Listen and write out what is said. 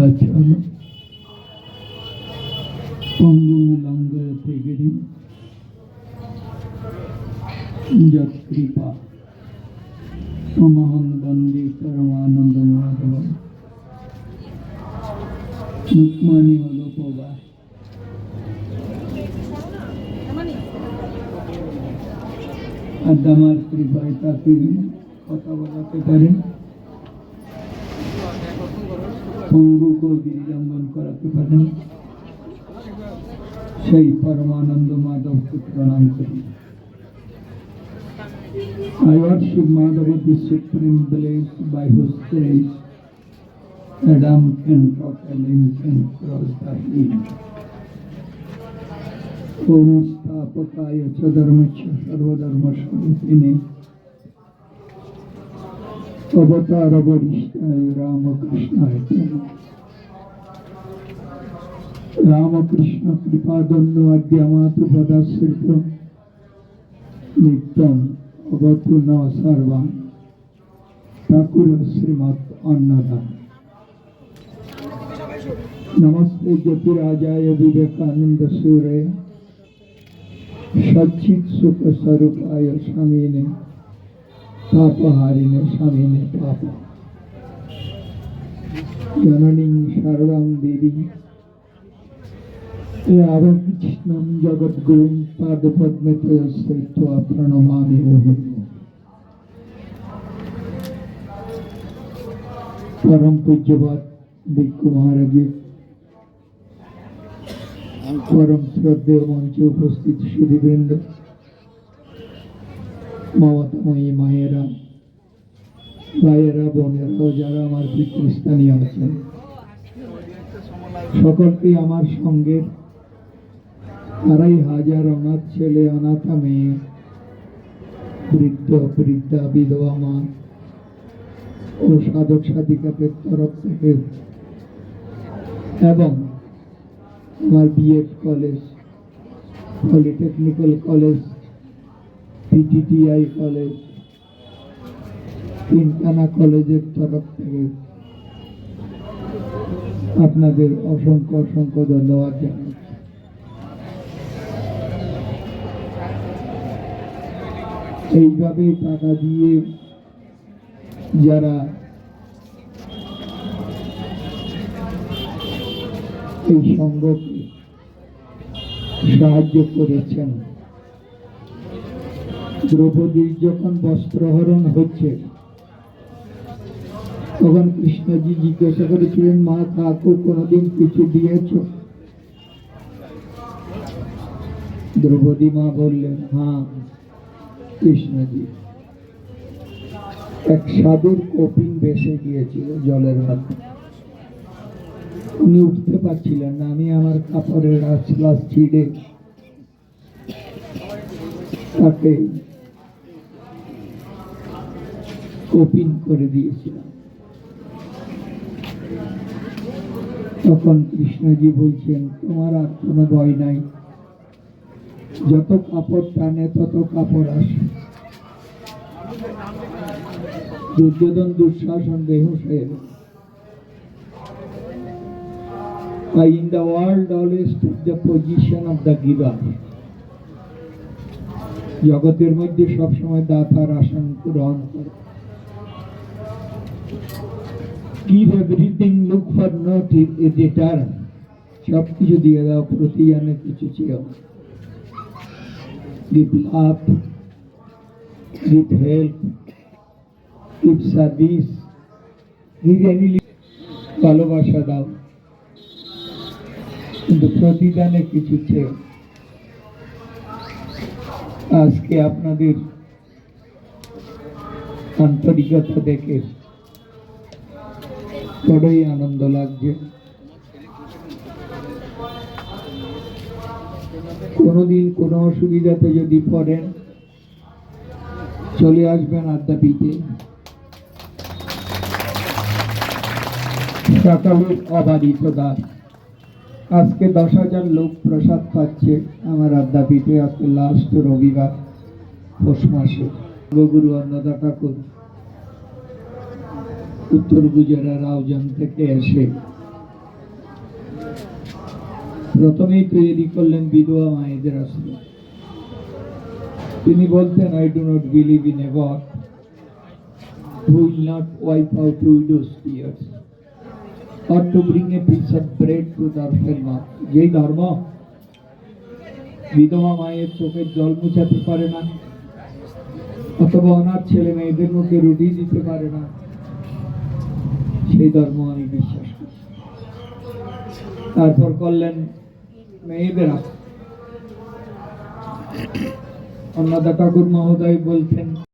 আচরণ পঙ্গুলঙ্গতে গিরি যৎকৃপা তমহং বন্দে পরমানন্দ মাধব রুক্মাণী হল প্রবাহ আর আমার কৃপায় তাকে কথা বলাতে পারেন সঙ্গকে গিরিলম্বন করাতে सही परमानंद माधव মাধবকে प्रणाम करें I worship Madhav the supreme bliss, by whose grace Adam can drop a link and cross the hill. Om Stapakaya Chadarmacha Sarvadharma Sharupini অবতারবরিষ্ঠায় রামকৃষ্ণায় Ramakrishna কৃপাদন্য আদ্যামাতৃপদাশ্রিত নিত্যম অবতু ন সর্বা ঠাকুর শ্রীমৎ অন্নদা নমস্তে জ্যোতিরাজায় বিবেকানন্দ সূর্য সচিৎ সুখস্বরূপায় স্বামীনে পাপহারিণে স্বামিনে পাপ। জননী শারদাং দেবী। রামকৃষ্ণম জগদ্গুরুম পাদপদ্মে প্রয়স্থিত্বা প্রণমামি মোহন পরম পূজ্যবাদ ভিক্ষু মহারাজের পরম শ্রদ্ধেয় মঞ্চে উপস্থিত সুধীবৃন্দ। মমতাময়ী মায়েরা ভাইয়েরা বোনেরাও যারা আমার পিতৃস্থানীয় আছেন, সকলকে আমার সঙ্গে আড়াই হাজার অনাথ ছেলে, অনাথা মেয়ে, বৃদ্ধ, বৃদ্ধা, বিধবা, মা ও সাধক সাধিকাদের তরফ থেকে এবং আমার BEd college polytechnical college PTTI college, তিনখানা কলেজের তরফ থেকে আপনাদের অসংখ্য অসংখ্য ধন্যবাদ জানাচ্ছি। এইভাবে টাকা দিয়ে যারা এই সংঘকে সাহায্য করেছেন দ্রৌপদীর যখন বস্ত্রহরণ হচ্ছে, তখন কৃষ্ণজি জিজ্ঞাসা করেছিলেন, মা কাকু কোনোদিন কিছু দিয়েছ? দ্রৌপদী মা বললেন হ্যাঁ কৃষ্ণজি, এক সাধুর কপিন বেসে গিয়েছিল জলের হাতে উনি উঠতে পারছিলেন না, আমি আমার কাপড়ের আশলাস ছিঁড়ে তাকে কপিন করে দিয়েছিলাম। তখন কৃষ্ণজি বলছেন, তোমার আর কোনো ভয় নাই। যত কাপড় টানে, তত কাপড় আসে। দুর্যোধন দুঃশাসন বেহুশ হয়ে I in the world always took the position of the. জগতের মধ্যে সবসময় দাতার আসন গ্রহণ করে। Give everything look for not a return সব কিছু দিয়ে দাও প্রতিজানে কিছু চেয়েও give love give help give service give any ভালোবাসা দাও কিন্তু প্রতিদানে কিছু চেয়ে আজকে আপনাদের আন্তরিকতা দেখে বড়ই আনন্দ লাগছে কোনোদিন কোনো অসুবিধাতে যদি পড়েন, চলে আসবেন আদ্যাপীঠে সকালের অবাধিত দ্বার। আজকে দশ হাজার লোক প্রসাদ পাচ্ছে আমার আদ্যাপীঠে আজকে লাস্ট রবিবার, পৌষ মাসে। গুরু অন্নদা ঠাকুর উত্তর গুজরা রাউজান থেকে এসে প্রথমেই তৈরি করলেন বিধবা মায়েদের আশ্রম। তিনি বলতেন I do not believe in a god যেই ধর্ম, বিধবা মায়ের চোখের জল মুছাতে পারে না, অথবা অনাথ ছেলে মেয়েদের মুখে রুটি দিতে পারে না। সেই ধর্ম আমি বিশ্বাস করি তারপর করলেন মেয়েদের। অন্নদা ঠাকুর মহোদয় বলতেন